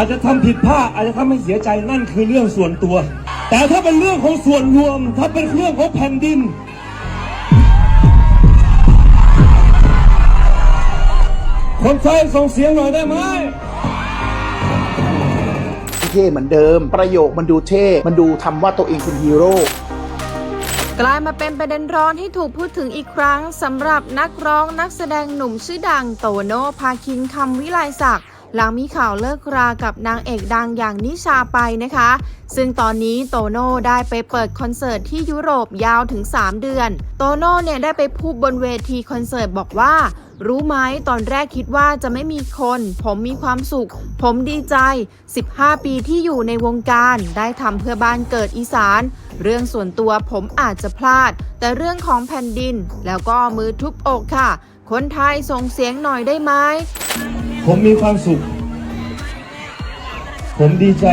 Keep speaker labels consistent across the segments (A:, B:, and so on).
A: อาจจะทำผิดพลาดอาจจะทำให้เสียใจนั่นคือเรื่องส่วนตัว แต่ถ้าเป็นเรื่องของส่วนรวม ถ้าเป็นเรื่องของแผ่นดิน คนไทยส่งเสียงหน่อยได้ไหม
B: เท่เหมือนเดิม ประโยคมันดูเท่ มันดูทำว่าตัวเองเป็นฮีโร่
C: กลายมาเป็นประเด็นร้อนที่ถูกพูดถึงอีกครั้งสำหรับนักร้องนักแสดงหนุ่มชื่อดังโตโน่พาคินคำวิไลศักดิ์ หลังมีข่าวเลิกรากับนางเอกดังอย่างนิชาไปนะคะ ซึ่งตอนนี้โตโน่ได้ไปเปิดคอนเสิร์ตที่ยุโรปยาวถึง 3 เดือน โตโน่เนี่ยได้ไปพูดบนเวทีคอนเสิร์ตบอกว่า รู้ไหมตอนแรกคิดว่าจะไม่มีคน ผมมีความสุข ผมดีใจ 15 ปีที่อยู่ในวงการ ได้ทำเพื่อบ้านเกิดอีสาน เรื่องส่วนตัวผมอาจจะพลาด แต่เรื่องของแผ่นดิน แล้วก็มือทุบอกค่ะ คนไทยส่งเสียงหน่อยได้ไหม
A: ผมมีความสุข ผมดีใจ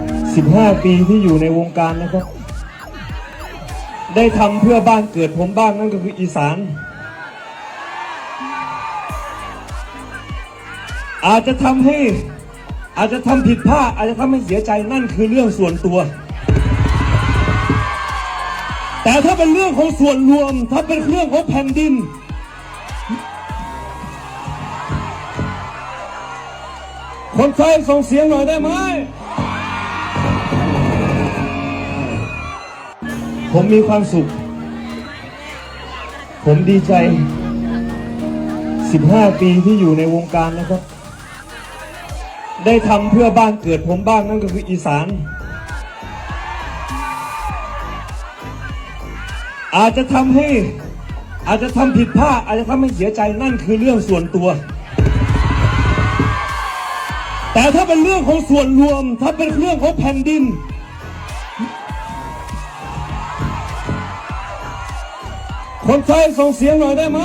A: 15 ปีที่อยู่ในวงการนะครับ ได้ทำเพื่อบ้านเกิดผมบ้างนั่นก็คืออีสาน อาจจะทำให้อาจจะทำผิดพลาดอาจจะทำให้เสียใจนั่นคือเรื่องส่วนตัว แต่ถ้าเป็นเรื่องของส่วนรวม ถ้าเป็นเรื่องของแผ่นดิน คนไทยส่งเสียงหน่อยได้ไหม ผมมีความสุข ผมดีใจ 15 ปีที่อยู่ในวงการนะครับ ได้ทำเพื่อบ้านเกิดผมบ้างนั่นก็คืออีสาน อาจจะทำให้อาจจะทำผิดพลาดอาจจะทำให้เสียใจนั่นคือเรื่องส่วนตัว แต่ถ้าเป็นเรื่องของส่วนรวม ถ้าเป็นเรื่องของแผ่นดิน คนไทยส่งเสียงหน่อยได้ไหม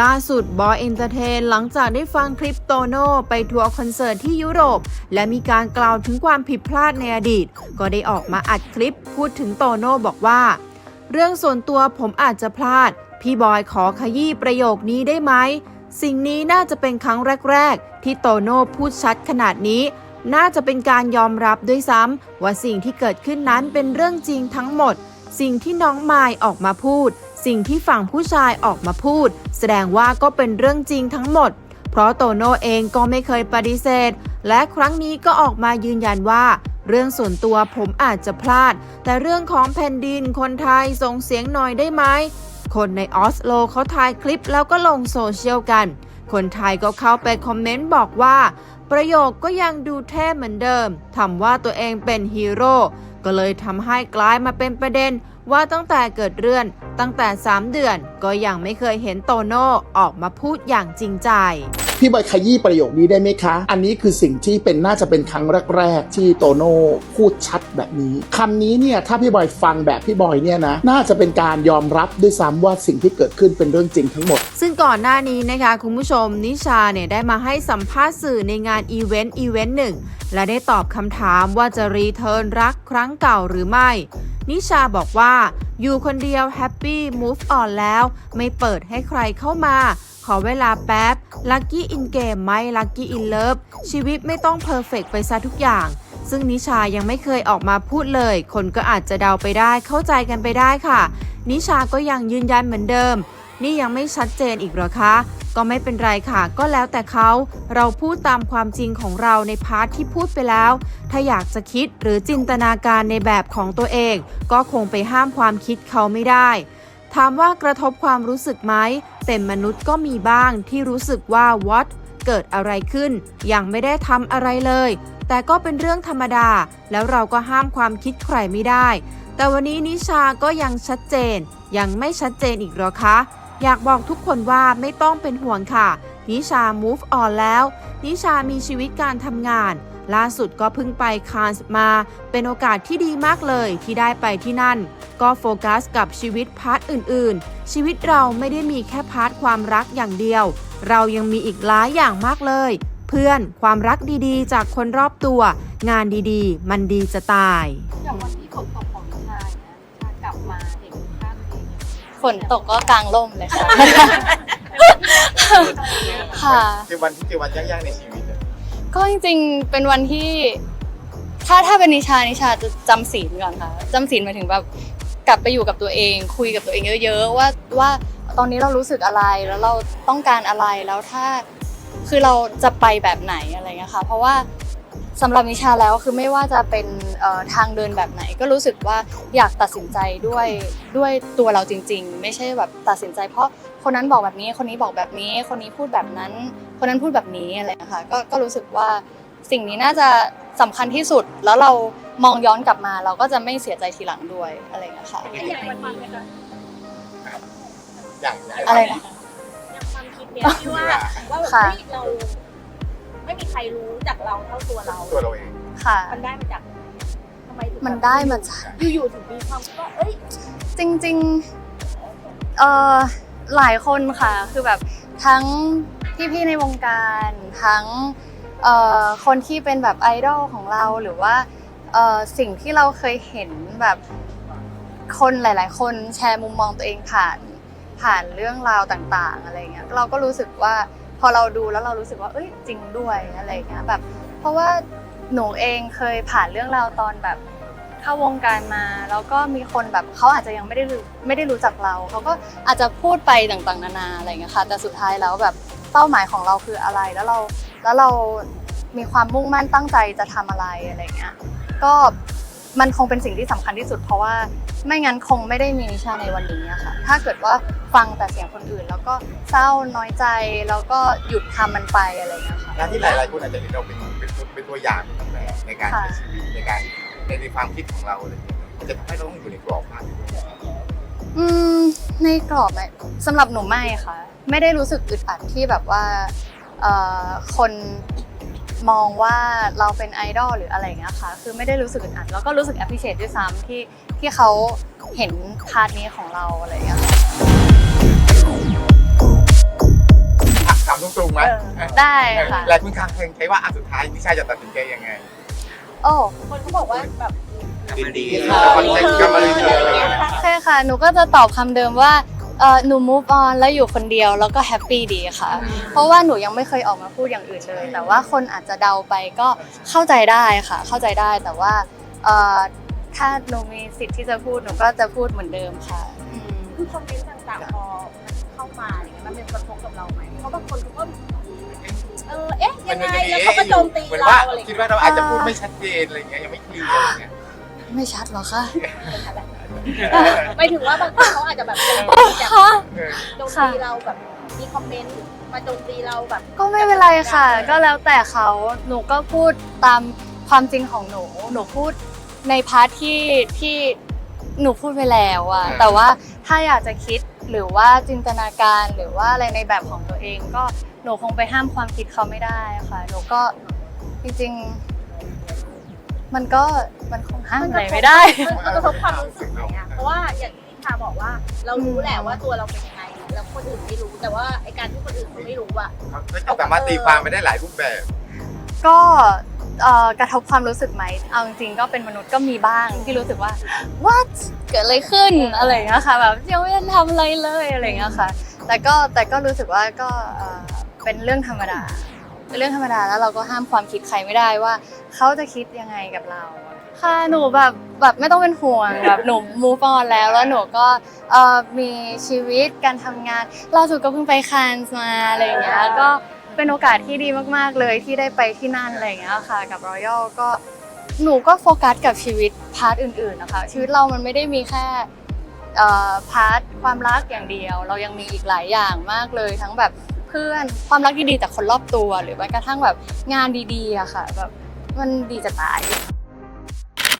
C: ล่าสุดบอยเอนเตอร์เทนหลังจากได้ฟังคลิปโตโน่ไปทัวร์คอนเสิร์ตที่ยุโรป และมีการกล่าวถึงความผิดพลาดในอดีต ก็ได้ออกมาอัดคลิปพูดถึงโตโน่บอกว่า เรื่องส่วนตัวผมอาจจะพลาด พี่บอยขอขยี้ประโยคนี้ได้ไหม สิ่งนี้น่าจะเป็นครั้งแรก ๆ ที่โตโน่พูดชัดขนาดนี้ น่าจะเป็นการยอมรับด้วยซ้ำว่าสิ่งที่เกิดขึ้นนั้นเป็นเรื่องจริงทั้งหมด สิ่งที่น้องมายออกมาพูด สิ่งที่ฝั่งผู้ชายออกมาพูด แสดงว่าก็เป็นเรื่องจริงทั้งหมด เพราะโตโน่เองก็ไม่เคยปฏิเสธ และครั้งนี้ก็ออกมายืนยันว่าเรื่องส่วนตัวผมอาจจะพลาด แต่เรื่องของแผ่นดินคนไทยส่งเสียงหน่อยได้ไหม คนในออสโลเขาถ่ายคลิปแล้วก็ลงโซเชียลกัน คนไทยก็เข้าไปคอมเมนต์บอกว่า ประโยคก็ยังดูเท่เหมือนเดิมทำว่าตัวเองเป็นฮีโร่ก็เลยทำให้กลายมาเป็นประเด็น ว่าตั้งแต่เกิดเรื่อง ตั้งแต่ 3 เดือนก็ยังไม่เคยเห็นโตโน่ออกมาพูดอย่างจริงใจ
B: พี่บอยขยี้ประโยคนี้ได้ไหมคะ อันนี้คือสิ่งที่เป็นน่าจะเป็นครั้งแรกๆ ที่โตโน่พูดชัดแบบนี้คำนี้เนี่ยถ้าพี่บอยฟังแบบพี่บอยเนี่ยนะ น่าจะเป็นการยอมรับด้วยซ้ำว่าสิ่งที่เกิดขึ้นเป็นเรื่องจริงทั้งหมด
C: ซึ่งก่อนหน้านี้นะคะ คุณผู้ชมนิชาเนี่ยได้มาให้สัมภาษณ์สื่อในงานอีเวนต์อีเวนต์หนึ่งและได้ตอบคำถามว่าจะรีเทิร์นรักครั้งเก่าหรือไม่ นิชาบอกว่า อยู่คนเดียวแฮปปี้มูฟออนแล้ว ไม่เปิดให้ใครเข้ามา ขอเวลาแป๊บลัคกี้อินเกมไม่ลัคกี้อินเลิฟชีวิตไม่ต้องเพอร์เฟกไปซะทุกอย่าง ซึ่งนิชายังไม่เคยออกมาพูดเลย คนก็อาจจะเดาไปได้เข้าใจกันไปได้ค่ะ นิชาก็ยังยืนยันเหมือนเดิม นี่ยังไม่ชัดเจนอีกหรอคะ ก็ไม่เป็นไรค่ะ ก็แล้วแต่เขา เราพูดตามความจริงของเราในพาร์ทที่พูดไปแล้ว ถ้าอยากจะคิดหรือจินตนาการในแบบของตัวเอง ก็คงไปห้ามความคิดเขาไม่ได้ ถามว่ากระทบความรู้สึกไหม เป็นมนุษย์ก็มีบ้างที่รู้สึกว่า what เกิดอะไรขึ้น ยังไม่ได้ทำอะไรเลย แต่ก็เป็นเรื่องธรรมดา แล้วเราก็ห้ามความคิดใครไม่ได้ แต่วันนี้นิชาก็ยังชัดเจน ยังไม่ชัดเจนอีกหรอคะ อยากบอกทุกคนว่าไม่ต้องเป็นห่วงค่ะ นิชา move on แล้ว นิชามีชีวิตการทำงาน ล่าสุดก็เพิ่งไปคานส์มา เป็นโอกาสที่ดีมากเลยที่ได้ไปที่นั่น ก็โฟกัสกับชีวิตพาร์ทอื่น ๆ ชีวิตเราไม่ได้มีแค่พาร์ทความรักอย่างเดียว เรายังมีอีกหลายอย่างมากเลย เพื่อนความรักดีๆ จากคนรอบตัว งานดีๆ มันดีจะตาย
D: อย่างวันที่ฝนตก
E: ฝนตกก็กลางร่มเลยค่ะ ค่ะ
F: เจอวันที่เจอวันยากๆในชีวิตอะ
E: ก็จริงๆ เป็นวันที่ ถ้าถ้าเป็นนิชานิชาจะจำศีลก่อนค่ะจำศีลหมายถึงแบบกลับไปอยู่กับตัวเอง คุยกับตัวเองเยอะๆว่าว่าตอนนี้เรารู้สึกอะไรแล้วเราต้องการอะไรแล้วถ้าคือเราจะไปแบบไหนอะไรเงี้ยค่ะ เพราะว่า สำหรับนิชาแล้วคือไม่ว่าจะเป็นเอ่อทางเดินแบบไหน ก็รู้สึกว่าอยากตัดสินใจด้วยด้วยตัวเราจริง ๆ ไม่ใช่แบบตัดสินใจ เพราะคนนั้นบอกแบบนี้คนนี้บอกแบบนี้ คนนี้พูดแบบนั้น คนนั้นพูดแบบนี้อะไรเงี้ยค่ะก็ก็รู้สึกว่าสิ่งนี้น่าจะสำคัญที่สุดแล้วเรามองย้อนกลับมา เราก็จะไม่เสียใจทีหลังด้วยอะไรเงี้ยค่ะ
D: อย่างวันนี้นะคะ
F: อย่าง
E: อะไรนะ
D: อย่างความคิดเนี้ยที่ว่าว่าแบบ
E: ค่ะ
D: เฮ้ยเรา ไม่มีใครรู้จักเราเท่าตัวเรา
F: ตัวเราเอง
E: ค่ะ
D: มันได้มาจากทำไมถึง
E: มันได้มาจาก
D: อยู่ๆถึงมีความคิดว่าเอ้ย
E: จริงๆเอ่อหลายคนค่ะ คือแบบทั้งพี่ๆในวงการทั้งเอ่อคนที่เป็นแบบไอดอลของเราหรือว่าเอ่อสิ่งที่เราเคยเห็นแบบคนหลาย ๆ คนแชร์มุมมองตัวเองผ่านผ่านเรื่องราวต่าง ๆ อะไรเงี้ยเราก็รู้สึกว่าพ อเราดูแล้วเรารู้สึกว่าเอ้ยจริงด้วยอะไรเงี้ยแบบเพราะว่าหนูเองเคยผ่านเรื่องราวตอนแบบเข้าวงการมา แล้วก็มีคนแบบเขาอาจจะยังไม่ได้รู้ไม่ได้รู้จักเราเขาก็อาจจะพูดไปต่างๆ นานาอะไรอย่างเงี้ยค่ะแต่สุดท้ายแล้วแบบเป้าหมายของเราคืออะไรแล้วเราแล้วเรามีความมุ่งมั่นตั้งใจจะทำอะไรอะไรเงี้ยก็ มันคงเป็นสิ่งที่สำคัญที่สุด เพราะว่าไม่งั้นคงไม่ได้มีนิชาในวันนี้อะค่ะ ถ้าเกิดว่าฟังแต่เสียงคนอื่น แล้วก็เศร้าน้อยใจแล้วก็หยุดทำมันไปอะไรเงี้ยค่ะ
F: การที่หลายๆคนอาจจะเห็นเราเป็นเป็นตัวเป็นตัวอย่างในการ
E: ค่ะ
F: ใช้ชีวิตในการในในความคิดของเราอะไรอย่างเงี้ยมันจะทำให้เราต้องอยู่ในกรอบมากขึ้น
E: อืมในกรอบไหมสำหรับหนูไม่ค่ะ ไม่ได้รู้สึกอึดอัดที่แบบว่าเอ่อคน มองว่าเราเป็นไอดอลหรืออะไรอย่างเงี้ยค่ะ คือไม่ได้รู้สึกอึดอัดแล้วก็รู้สึก appreciate ด้วยซ้ำที่ที่เขาเห็นพาร์ทนี้ของเราอะไรอย่างเงี้ยค่ะ
F: อะถามตรงๆไหม
E: ได้ค่ะ
F: หลายคนคางเพลงใช้ว่าอะสุดท้ายนิชาจะตัดสินใจยังไง
E: โอ้
D: คนเขาบอกว่าแบบ
F: ดี
D: ค่ะ
F: ๆคนใช้ก็มาเลยเธอ
E: โอเคค่ะ หนูก็จะตอบคำเดิมว่า เออหนู move on แล้วอยู่คนเดียวแล้วก็แฮปปี้ดีค่ะ เพราะว่าหนูยังไม่เคยออกมาพูดอย่างอื่นเลย แต่ว่าคนอาจจะเดาไปก็เข้าใจได้ค่ะ เข้าใจได้แต่ว่าเอ่อถ้าหนูมีสิทธิ์ที่จะพูดหนูก็จะพูดเหมือนเดิมค่ะอืม
D: คือคอมเมนต์ต่างๆพอมันเข้ามาอย่างเงี้ยมันเป็นกระทบกับเราไหมเพราะบางคนเขาก็เออเอ๊ะยังไงแล้วเขาก็โจมตี
F: เหมือน
D: เรา
F: ว่า
D: อะไรอย่าง
F: คิด
D: เงี้ย
F: ว่าเราอาจจะพูดไม่ชัดเจนอะไรอย่างเงี้ยยังไม่เคลียร์อะไรเงี้ย
E: ไม่ชัดเหรอคะ
D: ไม่ถึงว่าบางคนเขาอาจจะแบบโจมตีจาก
E: คะ
F: เออ
D: โจมตีเราแบบมีคอมเมนต์มาโจมตีเราแบบ
E: ก็ไม่เป็นไรค่ะ ก็แล้วแต่เขาหนูก็พูดตามความจริงของหนู หนูพูดในพาร์ทที่ที่หนูพูดไปแล้วอะแต่ว่าถ้าอยากจะคิดหรือว่าจินตนาการหรือว่าอะไรในแบบของตัวเอง ก็หนูคงไปห้ามความคิดเขาไม่ได้ค่ะ หนูก็จริงๆ มันก็มันคงห้ามอะไรไม่ได้
D: มันกระทบความรู้สึกไหมอะเพราะว่าอย่างที่นิชาบอกว่าเรารู้แหละว่าตัวเราเป็นยังไงแล้วคนอื่นไม่รู้แต่ว่าไอการที่คนอื่นเขาไม่รู้อะ
F: เขาสามารถตีความไปได้หลายรูปแบบ
E: ก็เอ่อกระทบความรู้สึกไหม เอาจริงๆก็เป็นมนุษย์ก็มีบ้างที่รู้สึกว่า what เกิดอะไรขึ้นอะไรอย่างเงี้ยค่ะแบบยังไม่ได้ทำอะไรเลยอะไรอย่างเงี้ยค่ะ แต่ก็แต่ก็รู้สึกว่าก็เอ่อเป็นเรื่องธรรมดาเป็นเรื่องธรรมดาแล้วเราก็ห้ามความคิดใครไม่ได้ว่า เขาจะคิดยังไงกับเรา ค่ะหนูแบบแบบไม่ต้องเป็นห่วงแบบหนู move on แล้วแล้วหนูก็เอ่อมีชีวิตการทำงานล่าสุดก็เพิ่งไปคานส์มาอะไรอย่างเงี้ยก็เป็นโอกาสที่ดีมากๆเลยที่ได้ไปที่นั่นอะไรอย่างเงี้ยค่ะ กับ Royal ก็หนูก็โฟกัสกับชีวิตพาร์ทอื่นๆนะคะ ชีวิตเรามันไม่ได้มีแค่เอ่อพาร์ทความรักอย่างเดียว เรายังมีอีกหลายอย่างมากเลยทั้งแบบเพื่อนความรักดีๆจากคนรอบตัวหรือแม้กระทั่งแบบงานดีๆอะค่ะแบบ มันดีจะตาย